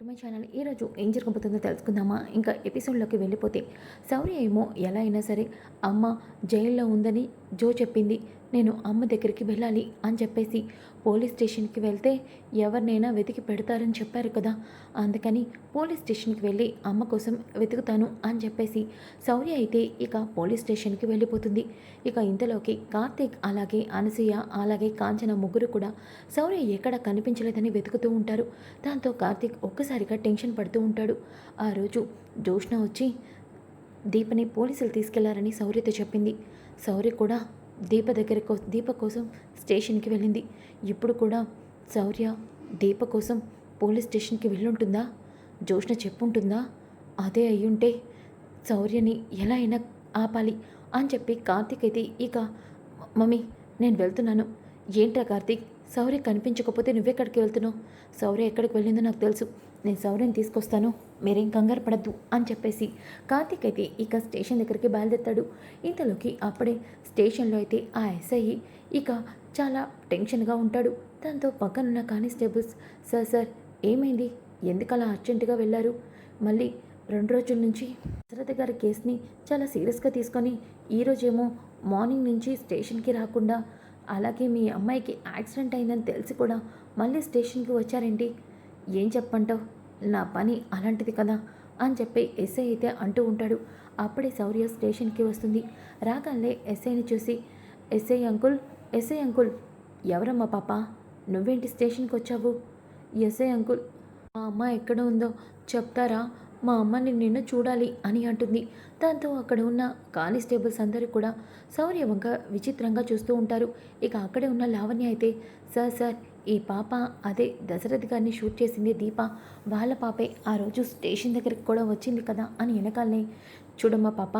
To my channel. ఈరోజు ఏం జరగబోతుందో తెలుసుకుందామా? ఇంకా ఎపిసోడ్లోకి వెళ్ళిపోతే శౌర్య ఏమో ఎలా అయినా సరే అమ్మ జైల్లో ఉందని జో చెప్పింది. నేను అమ్మ దగ్గరికి వెళ్ళాలి అని చెప్పేసి పోలీస్ స్టేషన్కి వెళ్తే ఎవరినైనా వెతికి పెడతారని చెప్పారు కదా. అందుకని పోలీస్ స్టేషన్కి వెళ్ళి అమ్మ కోసం వెతుకుతాను అని చెప్పేసి శౌర్య అయితే ఇక పోలీస్ స్టేషన్కి వెళ్ళిపోతుంది. ఇక ఇంతలోకి కార్తీక్ అలాగే అనసూయ అలాగే కాంచన ముగ్గురు కూడా శౌర్య ఎక్కడ కనిపించలేదని వెతుకుతూ ఉంటారు. దాంతో కార్తీక్ ఒక్కసారిగా టెన్షన్ పడుతూ ఉంటాడు. ఆ రోజు జోష్ణ వచ్చి దీపని పోలీసులు తీసుకెళ్ళారని శౌర్యతో చెప్పింది. శౌర్య కూడా దీప దగ్గర కో దీప కోసం స్టేషన్కి వెళ్ళింది. ఇప్పుడు కూడా శౌర్య దీప కోసం పోలీస్ స్టేషన్కి వెళ్ళుంటుందా? జోష్ణ చెప్పుంటుందా? అదే అయ్యుంటే శౌర్యని ఎలా అయినా ఆపాలి అని చెప్పి కార్తీక్ అయితే ఇక మమ్మీ నేను వెళ్తున్నాను. ఏంట్రా కార్తీక్? శౌర్య కనిపించకపోతే నువ్వెక్కడికి వెళ్తున్నావు? శౌర్య ఎక్కడికి వెళ్ళిందో నాకు తెలుసు. నేను సౌర్యం తీసుకొస్తాను. మీరేం కంగారు పడద్దు అని చెప్పేసి కార్తీక్ అయితే ఇక స్టేషన్ దగ్గరికి బయలుదేరుతాడు. ఇంతలోకి అప్పుడే స్టేషన్లో అయితే ఆ ఎస్ఐ ఇక చాలా టెన్షన్గా ఉంటాడు. దాంతో పక్కనున్న కానిస్టేబుల్స్ సార్ సార్ ఏమైంది? ఎందుకలా అర్జెంటుగా వెళ్ళారు? మళ్ళీ రెండు రోజుల నుంచి దశరథ గారి కేసుని చాలా సీరియస్గా తీసుకొని ఈరోజేమో మార్నింగ్ నుంచి స్టేషన్కి రాకుండా అలాగే మీ అమ్మాయికి యాక్సిడెంట్ అయిందని తెలిసి కూడా మళ్ళీ స్టేషన్కి వచ్చారేంటి? ఏం చెప్పంటావు నా పని అలాంటిది కదా అని చెప్పి ఎస్ఐ అయితే అంటూ ఉంటాడు. అప్పుడే శౌర్య స్టేషన్కి వస్తుంది. రాగానే ఎస్ఐని చూసి ఎస్ఐ అంకుల్ ఎస్ఐ అంకుల్ ఎవరమ్మా పాప? నువ్వేంటి స్టేషన్కి వచ్చావు? ఎస్ఐ అంకుల్ మా అమ్మ ఎక్కడ ఉందో చెప్తారా? మా అమ్మని నిన్ను చూడాలి అని అంటుంది. దాంతో అక్కడ ఉన్న కానిస్టేబుల్స్ అందరూ కూడా శౌర్య వంక విచిత్రంగా చూస్తూ ఉంటారు. ఇక అక్కడే ఉన్న లావణ్య అయితే సార్ సార్ ఈ పాప అదే దశరథ్ గారిని షూట్ చేసింది దీప. వాళ్ళ పాపే ఆ రోజు స్టేషన్ దగ్గరికి కూడా వచ్చింది కదా అని వెనకాలనే. చూడమ్మా పాప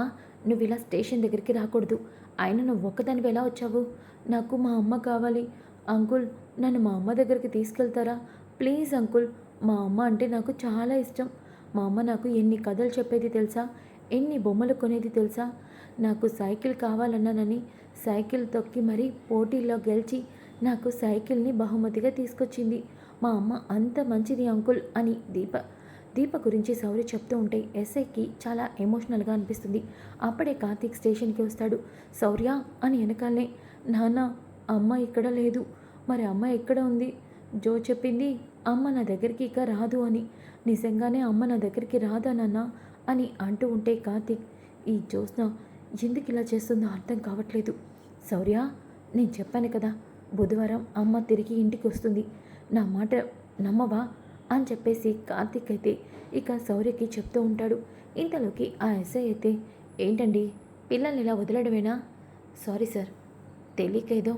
నువ్వు ఇలా స్టేషన్ దగ్గరికి రాకూడదు. ఆయన నువ్వు ఒక్కదానివి ఎలా వచ్చావు? నాకు మా అమ్మ కావాలి. అంకుల్ నన్ను మా అమ్మ దగ్గరికి తీసుకెళ్తారా? ప్లీజ్ అంకుల్ మా అమ్మ అంటే నాకు చాలా ఇష్టం. మా అమ్మ నాకు ఎన్ని కథలు చెప్పేది తెలుసా? ఎన్ని బొమ్మలు కొనేది తెలుసా? నాకు సైకిల్ కావాలన్నానని సైకిల్ తొక్కి మరీ పోటీల్లో గెలిచి నాకు సైకిల్ని బహుమతిగా తీసుకొచ్చింది. మా అమ్మ అంత మంచిది అంకుల్ అని దీప దీప గురించి శౌర్య చెప్తూ ఉంటే ఎస్ఐకి చాలా ఎమోషనల్గా అనిపిస్తుంది. అప్పుడే కార్తీక్ స్టేషన్కి వస్తాడు. శౌర్య అని వెనకాలనే నాన్న అమ్మ ఇక్కడ లేదు. మరి అమ్మ ఎక్కడ ఉంది? జో చెప్పింది అమ్మ నా దగ్గరికి ఇక రాదు అని. నిజంగానే అమ్మ నా దగ్గరికి రాదా నాన్న అని అంటూ ఉంటే కార్తీక్ ఈ జ్యోత్స్న ఎందుకు ఇలా చేస్తుందో అర్థం కావట్లేదు. సౌర్య నేను చెప్పాను కదా బుధవారం అమ్మ తిరిగి ఇంటికి వస్తుంది నా మాట నమ్మవా? అని చెప్పేసి కార్తీక్ అయితే ఇక శౌర్యకి చెప్తూ ఉంటాడు. ఇంతలోకి ఆ ఎస్ఐ అయితే ఏంటండి? పిల్లల్ని ఇలా వదలడమేనా? సారీ సార్ తెలియక ఏదో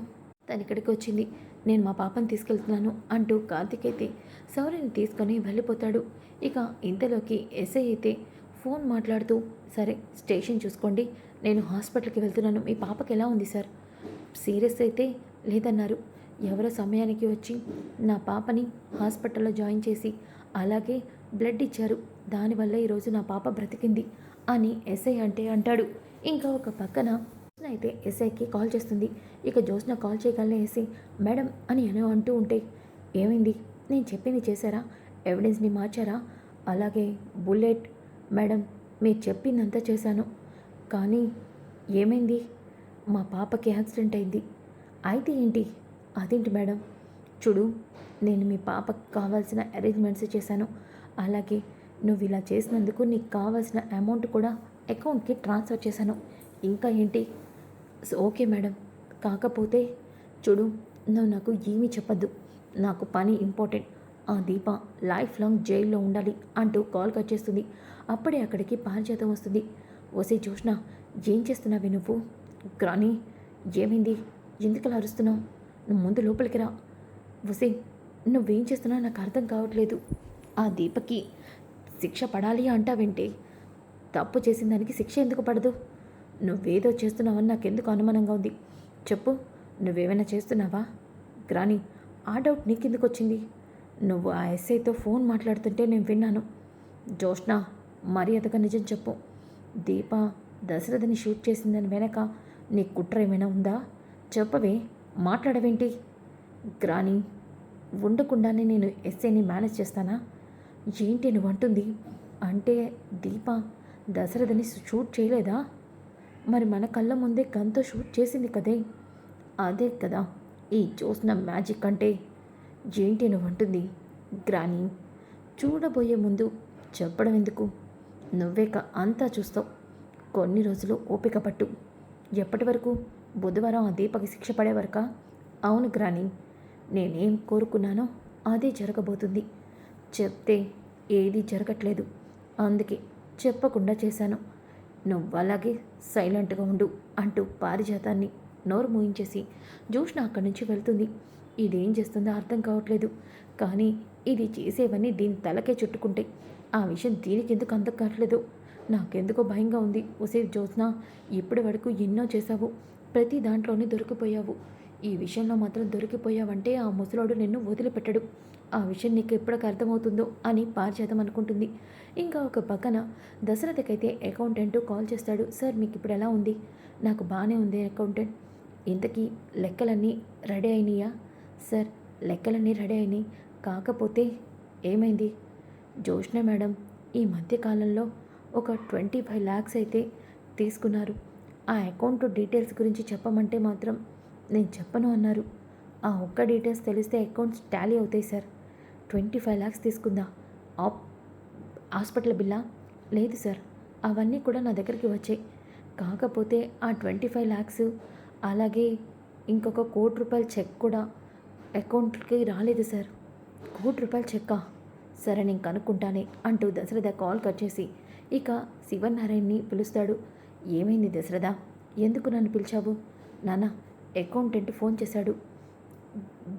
తను ఇక్కడికి వచ్చింది. నేను మా పాపని తీసుకెళ్తున్నాను అంటూ కార్తిక్ అయితే సౌర్యని తీసుకొని వెళ్ళిపోతాడు. ఇక ఇంతలోకి ఎస్ఐ అయితే ఫోన్ మాట్లాడుతూ సరే స్టేషన్ చూసుకోండి. నేను హాస్పిటల్కి వెళ్తున్నాను. మీ పాపకి ఎలా ఉంది సార్? సీరియస్ అయితే లేదన్నారు. ఎవరో సమయానికి వచ్చి నా పాపని హాస్పిటల్లో జాయిన్ చేసి అలాగే బ్లడ్ ఇచ్చారు. దానివల్ల ఈరోజు నా పాప బ్రతికింది అని ఎస్ఐ అంటే అంటాడు. ఇంకా ఒక పక్కన అయితే ఎస్ఐకి కాల్ చేస్తుంది. ఇక జోస్న కాల్ చేయగలనే ఎస్ఐ మేడం అని అనో అంటూ ఉంటే ఏమైంది? నేను చెప్పింది చేశారా? ఎవిడెన్స్ని మార్చారా? అలాగే బుల్లెట్ మేడం మీరు చెప్పిందంతా చేశాను. కానీ ఏమైంది? మా పాపకి యాక్సిడెంట్ అయింది. అయితే ఏంటి? అదేంటి మేడం? చూడు నేను మీ పాపకు కావాల్సిన అరేంజ్మెంట్స్ చేశాను. అలాగే నువ్వు ఇలా చేసినందుకు నీకు కావాల్సిన అమౌంట్ కూడా అకౌంట్కి ట్రాన్స్ఫర్ చేశాను. ఇంకా ఏంటి? Okay madam. కాకపోతే చూడు నువ్వు నాకు ఏమీ చెప్పద్దు. నాకు పని ఇంపార్టెంట్ ఆ దీప లైఫ్ లాంగ్ జైల్లో ఉండాలి అంటూ కాల్ కట్ చేస్తుంది. అప్పుడే అక్కడికి పారిజాతం వస్తుంది. వసే చూసిన ఏం చేస్తున్నావే నువ్వు? గ్రాని ఏమైంది? ఎందుకలా అరుస్తున్నావు? నువ్వు ముందు లోపలికి రా. వసే నువ్వేం చేస్తున్నావు నాకు అర్థం కావట్లేదు. ఆ దీపకి శిక్ష పడాలి అంటావేంటి? తప్పు చేసిన దానికి శిక్ష ఎందుకు పడదు? నువ్వేదో చేస్తున్నావని నాకెందుకు అనుమానంగా ఉంది? చెప్పు నువ్వేమైనా చేస్తున్నావా? గ్రాని ఆ డౌట్ నీకెందుకు వచ్చింది? నువ్వు ఆ ఎస్ఐతో ఫోన్ మాట్లాడుతుంటే నేను విన్నాను. జోష్న మర్యాదగా నిజం చెప్పు. దీప దశరథని షూట్ చేసిందని వెనక నీ కుట్ర ఏమైనా ఉందా? చెప్పవే మాట్లాడవేంటి? గ్రాని ఉండకుండానే నేను ఎస్ఏని మేనేజ్ చేస్తానా? ఏంటి నువ్వు అంటుంది. అంటే దీప దశరథని షూట్ చేయలేదా? మరి మన కళ్ళ ముందే గన్తో షూట్ చేసింది కదే? అదే కదా ఈ చూసిన మ్యాజిక్ అంటే. ఏంటి నువ్వు అంటుంది. గ్రాని చూడబోయే ముందు చెప్పడం ఎందుకు? నువ్వేక అంతా చూస్తావు. కొన్ని రోజులు ఓపిక పట్టు. ఎప్పటి వరకు? బుధవారం ఆ దీపకి శిక్ష పడేవరక అవును గ్రాని నేనేం కోరుకున్నానో అదే జరగబోతుంది. చెప్తే ఏది జరగట్లేదు. అందుకే చెప్పకుండా చేశాను. నువ్వు అలాగే సైలెంట్గా ఉండు అంటూ పారిజాతాన్ని నోరు మూయించేసి జోష్న అక్కడి నుంచి వెళ్తుంది. ఇదేం చేస్తుందో అర్థం కావట్లేదు. కానీ ఇది చేసేవన్నీ దీని తలకే చుట్టుకుంటాయి ఆ విషయం దీనికి ఎందుకు అందం కావట్లేదు నాకెందుకో భయంగా ఉంది. ఒసే జ్యోత్స్న ఇప్పటి వరకు ఎన్నో చేశావు. ప్రతి దాంట్లోనే దొరికిపోయావు. ఈ విషయంలో మాత్రం దొరికిపోయావంటే ఆ ముసలోడు నిన్ను వదిలిపెట్టడు. ఆ విషయం నీకు ఎప్పటికి అర్థమవుతుందో అని పారిజాతం అనుకుంటుంది ఇంకా ఒక పక్కన దశరథకైతే అకౌంటెంట్ కాల్ చేస్తాడు. సార్ మీకు ఇప్పుడు ఎలా ఉంది? నాకు బాగానే ఉంది అకౌంటెంట్. ఇంతకీ లెక్కలన్నీ రెడీ అయినాయా? సార్ లెక్కలన్నీ రెడీ అయినాయి. కాకపోతే ఏమైంది? జోష్ణ మేడం ఈ మధ్యకాలంలో ఒక ట్వంటీ ఫైవ్ ల్యాక్స్ అయితే తీసుకున్నారు. ఆ అకౌంట్ డీటెయిల్స్ గురించి చెప్పమంటే మాత్రం నేను చెప్పను అన్నారు. ఆ ఒక్క డీటెయిల్స్ తెలిస్తే అకౌంట్స్ టాలీ అవుతాయి సార్. ట్వంటీ ఫైవ్ ల్యాక్స్ తీసుకుందా? ఆప్ హాస్పిటల్ బిల్లా? లేదు సార్. అవన్నీ కూడా నా దగ్గరికి వచ్చాయి. కాకపోతే ఆ ట్వంటీ ఫైవ్ ల్యాక్స్ అలాగే ఇంకొక కోటి రూపాయల చెక్ కూడా అకౌంట్కి రాలేదు సార్. కోటి రూపాయల చెక్కా? సరే నేను కనుక్కుంటానే అంటూ దశరథ కాల్ కట్ చేసి ఇక శివనారాయణ్ని పిలుస్తాడు. ఏమైంది దశరథ? ఎందుకు నన్ను పిలిచావు? నాన్న అకౌంటెంట్ ఫోన్ చేశాడు.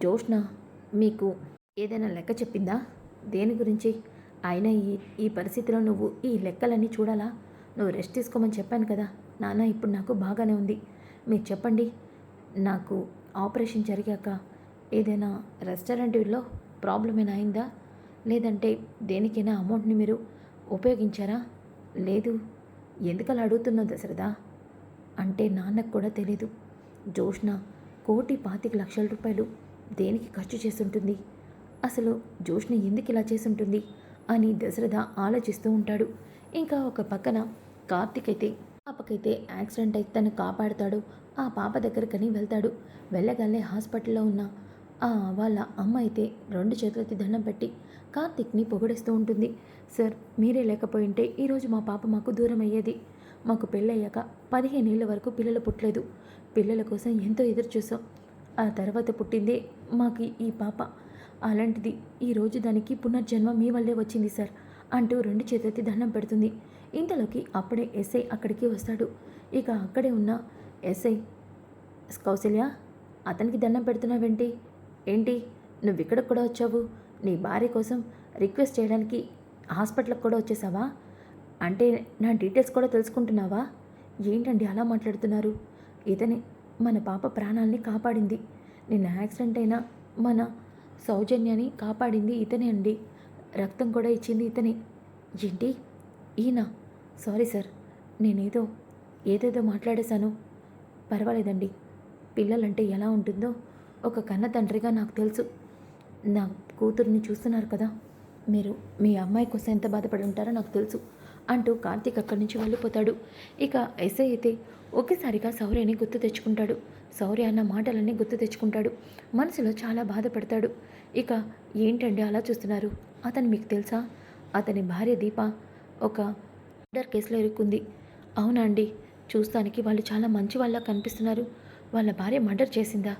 జోష్న మీకు ఏదైనా లెక్క చెప్పిందా? దేని గురించి? ఆయన ఈ ఈ పరిస్థితిలో నువ్వు ఈ లెక్కలన్నీ చూడాలా? నువ్వు రెస్ట్ తీసుకోమని చెప్పాను కదా. నాన్న ఇప్పుడు నాకు బాగానే ఉంది. మీరు చెప్పండి. నాకు ఆపరేషన్ జరిగాక ఏదైనా రెస్టారెంట్లో ప్రాబ్లం ఏమైనా అయిందా? లేదంటే దేనికైనా అమౌంట్ని మీరు ఉపయోగించారా? లేదు. ఎందుకలా అడుగుతున్నావు దశరథ అంటే నాన్నకు కూడా తెలీదు. జోష్న కోటి పాతిక లక్షల రూపాయలు దేనికి ఖర్చు చేసుంటుంది అసలు జోష్న ఎందుకు ఇలా చేసుంటుంది అని దశరథ ఆలోచిస్తూ ఉంటాడు. ఇంకా ఒక పక్కన కార్తిక్ అయితే పాపకైతే యాక్సిడెంట్ అయితే తను కాపాడుతాడు. ఆ పాప దగ్గరకని వెళ్తాడు. వెళ్ళగానే హాస్పిటల్లో ఉన్న ఆ వాళ్ళ అమ్మ అయితే రెండు చేతులకి దండం పెట్టి కార్తిక్ని పొగడేస్తూ ఉంటుంది. సార్ మీరే లేకపోయింటే ఈరోజు మా పాప మాకు దూరం అయ్యేది మాకు పెళ్ళయ్యాక పదిహేనేళ్ళ వరకు పిల్లలు పుట్టలేదు. పిల్లల కోసం ఎంతో ఎదురు చూసాం ఆ తర్వాత పుట్టిందే మాకు ఈ పాప. అలాంటిది ఈరోజు దానికి పునర్జన్మ మీ వల్లే వచ్చింది సార్ అంటూ రెండు చేతులకి దండం పెడుతుంది. ఇంతలోకి అప్పుడే ఎస్ఐ అక్కడికి వస్తాడు. ఇక అక్కడే ఉన్న ఎస్ఐ కౌశల్య అతనికి దండం పెడుతున్నావేంటి? ఏంటి? నువ్వు ఇక్కడ కూడా వచ్చావు? నీ భార్య కోసం రిక్వెస్ట్ చేయడానికి హాస్పిటల్కి కూడా వచ్చేసావా? అంటే నా డీటెయిల్స్ కూడా తెలుసుకుంటున్నావా? ఏంటండి అలా మాట్లాడుతున్నారు? ఇతని మన పాప ప్రాణాల్ని కాపాడింది. నిన్న యాక్సిడెంట్ అయిన మన సౌజన్యాన్ని కాపాడింది ఇతనే అండి. రక్తం కూడా ఇచ్చింది ఇతనే. ఏంటి? ఈయన? సారీ సార్ నేనేదో ఏదేదో మాట్లాడేశాను. పర్వాలేదండి. పిల్లలంటే ఎలా ఉంటుందో ఒక కన్న తండ్రిగా నాకు తెలుసు. నా కూతురిని చూస్తున్నారు కదా? మీరు మీ అమ్మాయి కోసం ఎంత బాధపడి ఉంటారో నాకు తెలుసు. అంటూ కార్తీక్ అక్కడి నుంచి వెళ్ళిపోతాడు. ఇక ఎస్ఐ అయితే ఒకేసారిగా శౌర్యని గుర్తు తెచ్చుకుంటాడు. శౌర్య అన్న మాటలన్నీ గుర్తు తెచ్చుకుంటాడు. మనసులో చాలా బాధపడతాడు. ఇక ఏంటండి అలా చూస్తున్నారు? అతను మీకు తెలుసా? అతని భార్య దీప ఒక మర్డర్ కేసులో ఇరుక్కుంది. అవునా అండి? చూస్తానికి వాళ్ళు చాలా మంచి వాళ్ళ కనిపిస్తున్నారు. వాళ్ళ భార్య మర్డర్ చేసిందా?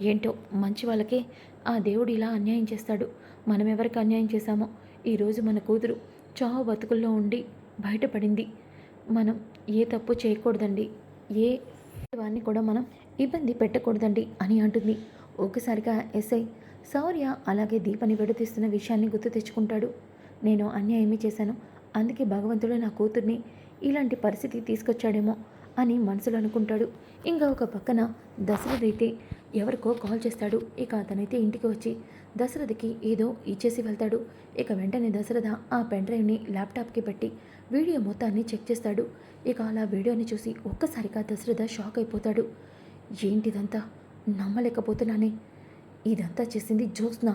ఏంటో మంచి వాళ్ళకే ఆ దేవుడు ఇలా అన్యాయం చేస్తాడు. మనం ఎవరికి అన్యాయం చేశామో? ఈరోజు మన కూతురు చావు బతుకుల్లో ఉండి బయటపడింది. మనం ఏ తప్పు చేయకూడదండి. ఏ వారిని కూడా మనం ఇబ్బంది పెట్టకూడదండి అని అంటుంది. ఒకసారిగా ఎస్ఐ శౌర్య అలాగే దీపని విడదీస్తున్న విషయాన్ని గుర్తు తెచ్చుకుంటాడు. నేను అన్యాయమే చేశాను. అందుకే భగవంతుడు నా కూతుర్ని ఇలాంటి పరిస్థితి తీసుకొచ్చాడేమో అని మనసులో అనుకుంటాడు. ఇంకా ఒక పక్కన దశరథ్ అయితే ఎవరికో కాల్ చేస్తాడు. ఇక అతనైతే ఇంటికి వచ్చి దశరథకి ఏదో ఇచ్చేసి వెళ్తాడు. ఇక వెంటనే దశరథ ఆ పెన్ డ్రైవ్ని ల్యాప్టాప్కి పెట్టి వీడియో మొత్తాన్ని చెక్ చేస్తాడు. ఇక అలా వీడియోని చూసి ఒక్కసారిగా దశరథ షాక్ అయిపోతాడు. ఏంటిదంతా? నమ్మలేకపోతున్నానే. ఇదంతా చేసింది జ్యోత్స్న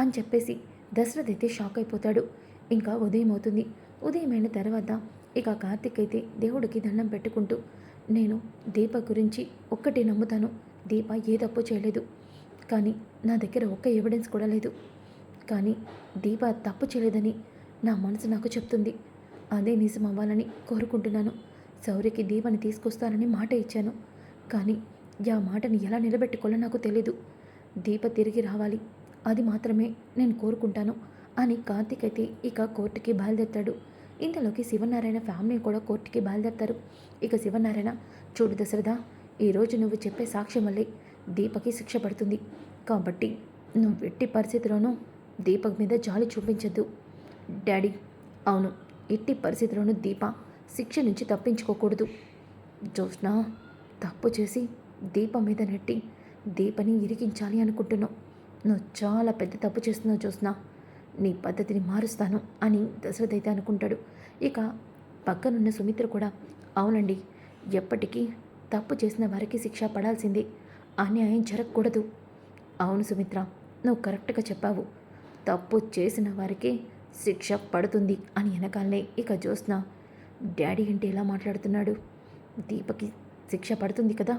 అని చెప్పేసి దశరథ్ అయితే షాక్ అయిపోతాడు. ఇంకా ఉదయం అవుతుంది. ఉదయమైన తర్వాత ఇక కార్తిక్ అయితే దేవుడికి దండం పెట్టుకుంటూ నేను దీప గురించి ఒక్కటి నమ్ముతాను. దీప ఏ తప్పు చేయలేదు. కానీ నా దగ్గర ఒక్క ఎవిడెన్స్ కూడా లేదు. కానీ దీప తప్పు చేయలేదని నా మనసు నాకు చెప్తుంది. అదే నిజం అవ్వాలని కోరుకుంటున్నాను. సౌర్యకి దీపని తీసుకొస్తానని మాట ఇచ్చాను. కానీ ఆ మాటని ఎలా నిలబెట్టుకోవాలో నాకు తెలీదు. దీప తిరిగి రావాలి. అది మాత్రమే నేను కోరుకుంటాను అని కార్తీక్ అయితే ఇక కోర్టుకి బయలుదేరుతాడు. ఇంతలోకి శివనారాయణ ఫ్యామిలీ కూడా కోర్టుకి బయలుదేరుతారు. ఇక శివనారాయణ చూడు దశరథ ఈరోజు నువ్వు చెప్పే సాక్ష్యం వల్లే దీపకి శిక్ష పడుతుంది. కాబట్టి నువ్వు ఎట్టి పరిస్థితిలోనూ దీపక్ మీద జాలి చూపించద్దు. డాడీ అవును ఎట్టి పరిస్థితిలోనూ దీప శిక్ష నుంచి తప్పించుకోకూడదు. జోష్న తప్పు చేసి దీప మీద నెట్టి దీపని ఇరికించాలి అనుకుంటున్నావు. నువ్వు చాలా పెద్ద తప్పు చేస్తున్నావు జోష్న నీ పద్ధతిని మారుస్తాను అని దశరథ్ అయితే అనుకుంటాడు. ఇక పక్కనున్న సుమిత్ర కూడా అవునండి ఎప్పటికీ తప్పు చేసిన వారికి శిక్ష పడాల్సింది. అన్యాయం జరగకూడదు. అవును సుమిత్ర నువ్వు కరెక్ట్గా చెప్పావు. తప్పు చేసిన వారికి శిక్ష పడుతుంది అని వెనకాలనే ఇక జ్యోత్స్న డాడీ అంటే ఎలా మాట్లాడుతున్నాడు? దీపకి శిక్ష పడుతుంది కదా?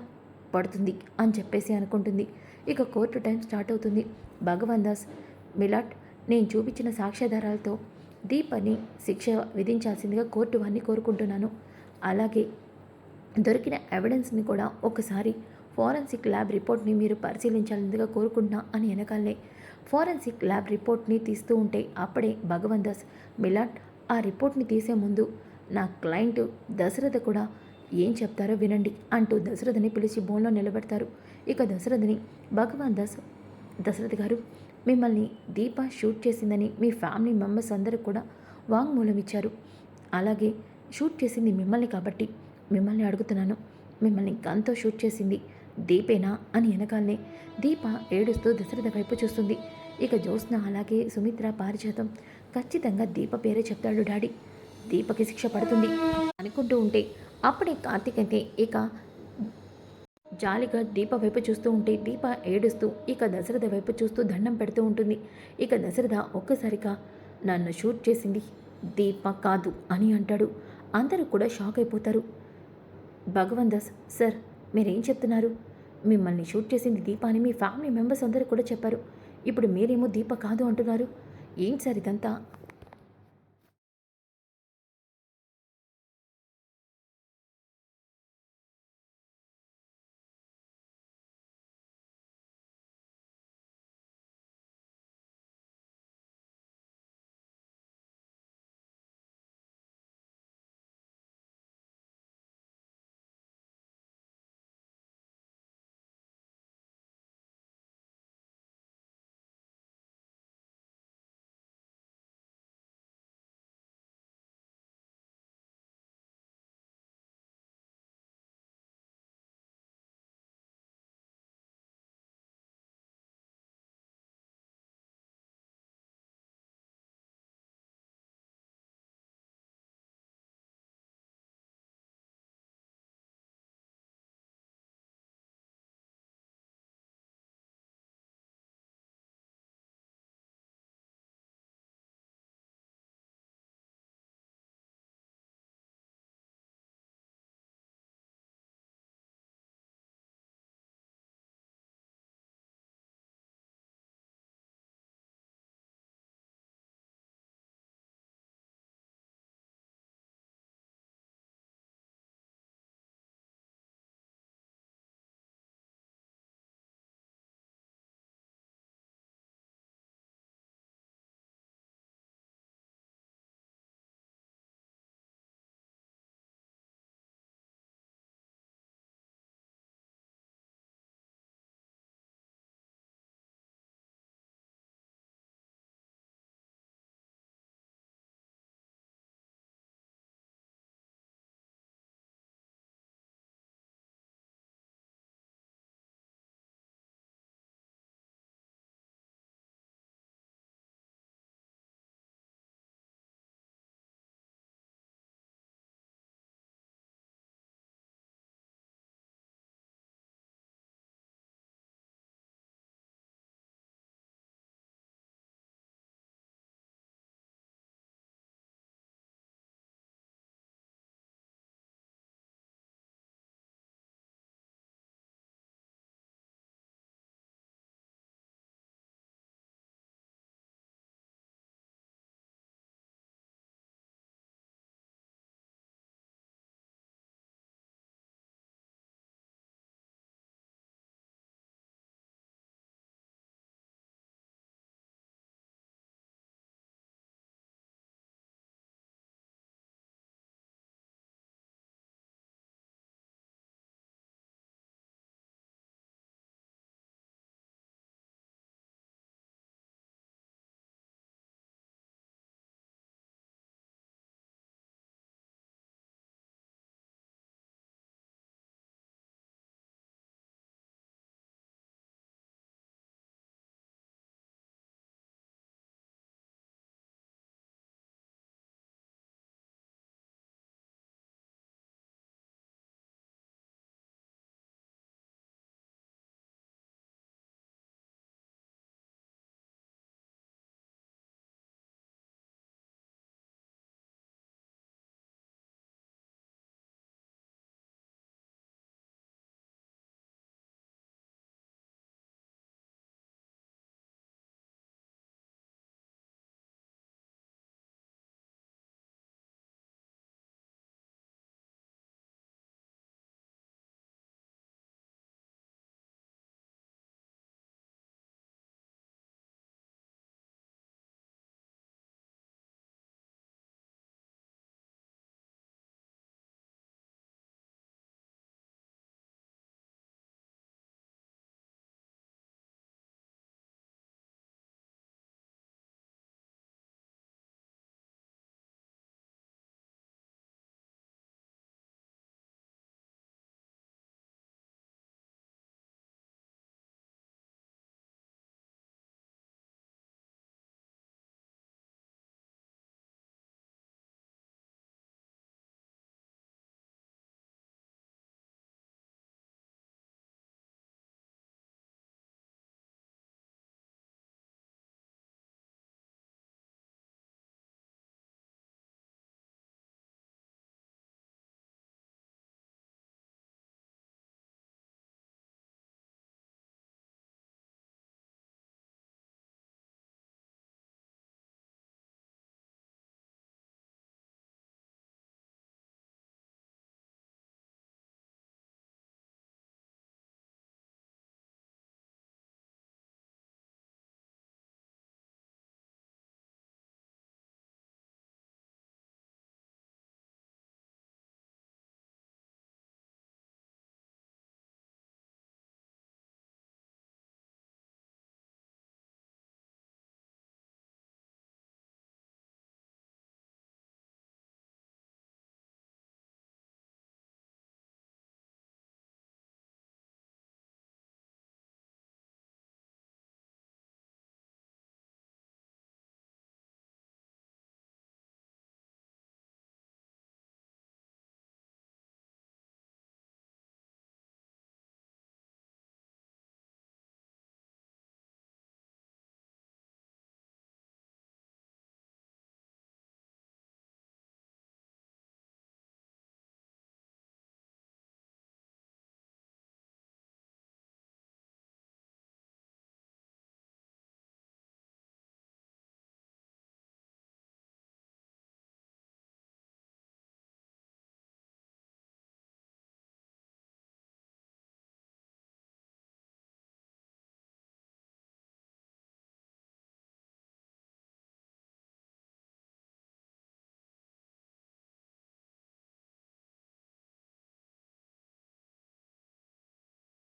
పడుతుంది అని చెప్పేసి అనుకుంటుంది. ఇక కోర్టు టైం స్టార్ట్ అవుతుంది. భగవాన్ దాస్ మిలాట్ నేను చూపించిన సాక్ష్యాధారాలతో దీపని శిక్ష విధించాల్సిందిగా కోర్టు వారిని కోరుకుంటున్నాను. అలాగే దొరికిన ఎవిడెన్స్ని కూడా ఒకసారి ఫోరెన్సిక్ ల్యాబ్ రిపోర్ట్ని మీరు పరిశీలించాలందుగా కోరుకుంటున్నా అని వెనకాలే. ఫోరెన్సిక్ ల్యాబ్ రిపోర్ట్ని తీస్తూ ఉంటే అప్పుడే భగవన్ దాస్ మిలాట్ ఆ రిపోర్ట్ని తీసే ముందు నా క్లయింట్ దశరథ కూడా ఏం చెప్తారో వినండి అంటూ దశరథని పిలిచి బోన్లో నిలబెడతారు. ఇక దశరథని భగవాన్ దాస్ దశరథ్ గారు మిమ్మల్ని దీప షూట్ చేసిందని మీ ఫ్యామిలీ మెంబర్స్ అందరూ కూడా వాంగ్మూలం ఇచ్చారు. అలాగే షూట్ చేసింది మిమ్మల్ని కాబట్టి మిమ్మల్ని అడుగుతున్నాను. మిమ్మల్ని గన్తో షూట్ చేసింది దీపేనా అని వెనకాలనే. దీప ఏడుస్తూ దశరథ వైపు చూస్తుంది. ఇక జ్యోత్స్న అలాగే సుమిత్ర పారిజాతం. ఖచ్చితంగా దీప పేరే చెప్తాడు డాడీ. దీపకి శిక్ష పడుతుంది అనుకుంటూ ఉంటే. అప్పుడే కార్తీక్ అయితే ఇక జాలిగా దీప వైపు చూస్తూ ఉంటే దీప ఏడుస్తూ ఇక దశరథ వైపు చూస్తూ దండం పెడుతూ ఉంటుంది. ఇక దశరథ ఒక్కసారిగా నన్ను షూట్ చేసింది దీప కాదు అని అంటాడు. అందరూ కూడా షాక్ అయిపోతారు. భగవన్ దాస్ సార్ మీరేం చెప్తున్నారు? మిమ్మల్ని షూట్ చేసింది దీప అని మీ ఫ్యామిలీ మెంబర్స్ అందరూ కూడా చెప్పారు. ఇప్పుడు మీరేమో దీప కాదు అంటున్నారు. ఏంటి సార్ ఇదంతా?